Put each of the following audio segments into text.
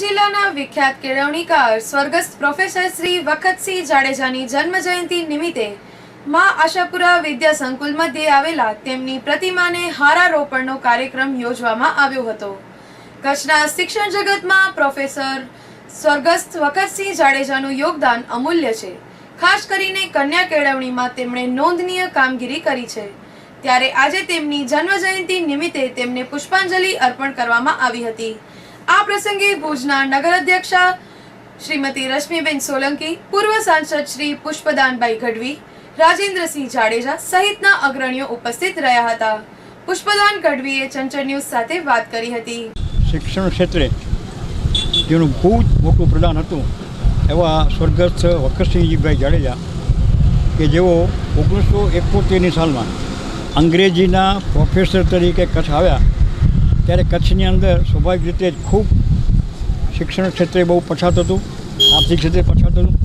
જિલ્લાના વિખ્યાત કેળવણીકાર સ્વર્ગસ્થ પ્રોફેસર શ્રી વખતસિંહ જાડેજાની જન્મ જયંતિ નિમિત્તે માં આશાપુરા વિદ્યા સંકુલ મધ્યે આવેલા તેમની પ્રતિમાને હારારોપણનો કાર્યક્રમ યોજવામાં આવ્યો હતો. કચ્છના શિક્ષણ જગતમાં પ્રોફેસર સ્વર્ગસ્થ વખતસિંહ જાડેજાનું યોગદાન અમૂલ્ય છે. ખાસ કરીને કન્યા કેળવણીમાં તેમણે નોંધનીય કામગીરી કરી છે. ત્યારે આજે તેમની જન્મ જયંતિ નિમિત્તે તેમને પુષ્પાંજલિ અર્પણ કરવામાં આવી હતી. આ પ્રસંગે ભુજના નગર અધ્યક્ષા શ્રીમતી રશ્મિબેન સોલંકી, પૂર્વ સાંસદ શ્રી પુષ્પદાનભાઈ ગઢવી, રાજેન્દ્રસિંહ જાડેજા સહિતના અગ્રણીઓ ઉપસ્થિત રહ્યા હતા. પુષ્પદાન ગઢવીએ ચંચળ ન્યૂઝ સાથે વાત કરી હતી. શિક્ષણ ક્ષેત્રે જેનું જ મોટું પ્રદાન હતું, એવા સ્વર્ગસ્થ વખતસિંહજીભાઈ જાડેજા કે જેઓ ઓગણીસો એકોતેરની સાલમાં અંગ્રેજીના પ્રોફેસર તરીકે કચ્છ આવ્યા. ત્યારે કચ્છની અંદર સ્વાભાવિક રીતે ખૂબ શિક્ષણ ક્ષેત્રે બહુ પછાત હતું, આર્થિક ક્ષેત્રે પછાત હતું.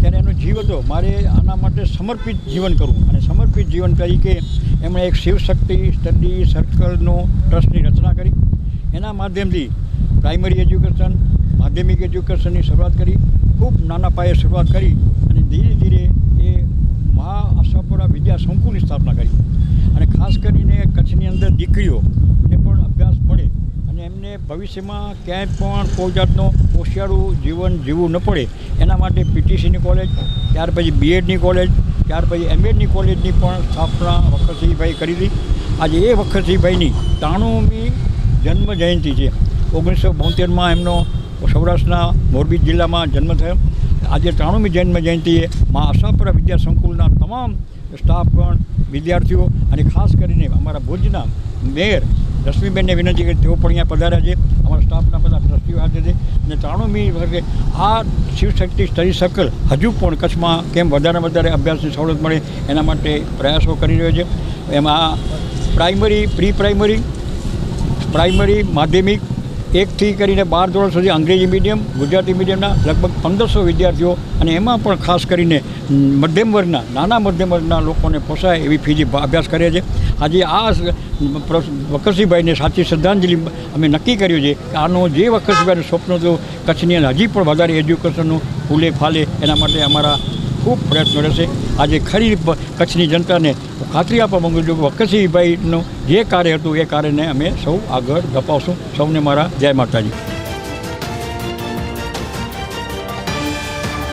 ત્યારે એનો જીવ હતો. મારે આના માટે સમર્પિત જીવન કરવું. અને સમર્પિત જીવન તરીકે એમણે એક શિવશક્તિ સ્ટડી સર્કલનો ટ્રસ્ટની રચના કરી. એના માધ્યમથી પ્રાઇમરી એજ્યુકેશન, માધ્યમિક એજ્યુકેશનની શરૂઆત કરી. ખૂબ નાના પાયે શરૂઆત કરી અને ધીરે ધીરે એ મહા આશાપુરા વિદ્યા સંકુલની સ્થાપના કરી. અને ખાસ કરીને કચ્છની અંદર દીકરીઓને પણ અભ્યાસ મળે અને એમને ભવિષ્યમાં ક્યાંય પણ કોઈ જાતનું હોશિયારું જીવન જીવવું ન પડે. એના માટે પીટીસીની કોલેજ, ત્યાર પછી બીએડની કોલેજ, ત્યાર પછી એમએડની કોલેજની પણ સ્થાપના વખતસિંહભાઈ કરી હતી આજે એ વખતસિંહભાઈની ત્રાણુમી જન્મ જયંતિ છે. ઓગણીસો બોતેરમાં એમનો સૌરાષ્ટ્રના મોરબી જિલ્લામાં જન્મ થયો. આજે ત્રાણુમી જન્મ જયંતિએ મા આશાપુરા વિદ્યા સંકુલના તમામ સ્ટાફગણ વિદ્યાર્થીઓ અને ખાસ કરીને અમારા ભુજના મેયર રશ્મિબેનને વિનંતી કરી, તેઓ પણ અહીંયા પધાર્યા છે. અમારા સ્ટાફના બધા ટ્રસ્ટીઓ હાજર છે. અને ત્રાણુમી વર્ગે આ શિવશક્તિ સ્ટડી સર્કલ હજુ પણ કચ્છમાં કેમ વધારે વધારે અભ્યાસની સવલત મળે એના માટે પ્રયાસો કરી રહ્યો છે. એમાં પ્રાઇમરી પ્રી પ્રાઇમરી પ્રાઇમરી, માધ્યમિક એકથી કરીને બાર ધોરણ સુધી અંગ્રેજી મીડિયમ ગુજરાતી મીડિયમના લગભગ પંદરસો વિદ્યાર્થીઓ અને એમાં પણ ખાસ કરીને મધ્યમ વર્ગના નાના મધ્યમ વર્ગના લોકોને પોસાય એવી ફીજી અભ્યાસ કરે છે આજે આ વકરસિંહભાઈને સાચી શ્રદ્ધાંજલિ અમે નક્કી કર્યું છે કે આનો જે વકરસિંહભાઈનું સ્વપ્ન હતું, કચ્છની અંદર હજી પણ વધારે એજ્યુકેશનનું ફૂલે ફાલે એના માટે અમારા ખૂબ પ્રયત્નો રહેશે આજે ખરી કચ્છની જનતાને ખાતરી આપવા માગું છું કે વકસીભાઈનું જે કાર્ય હતું એ કાર્યને અમે સૌ આગળ ધપાવશું. સૌને મારા જય માતાજી.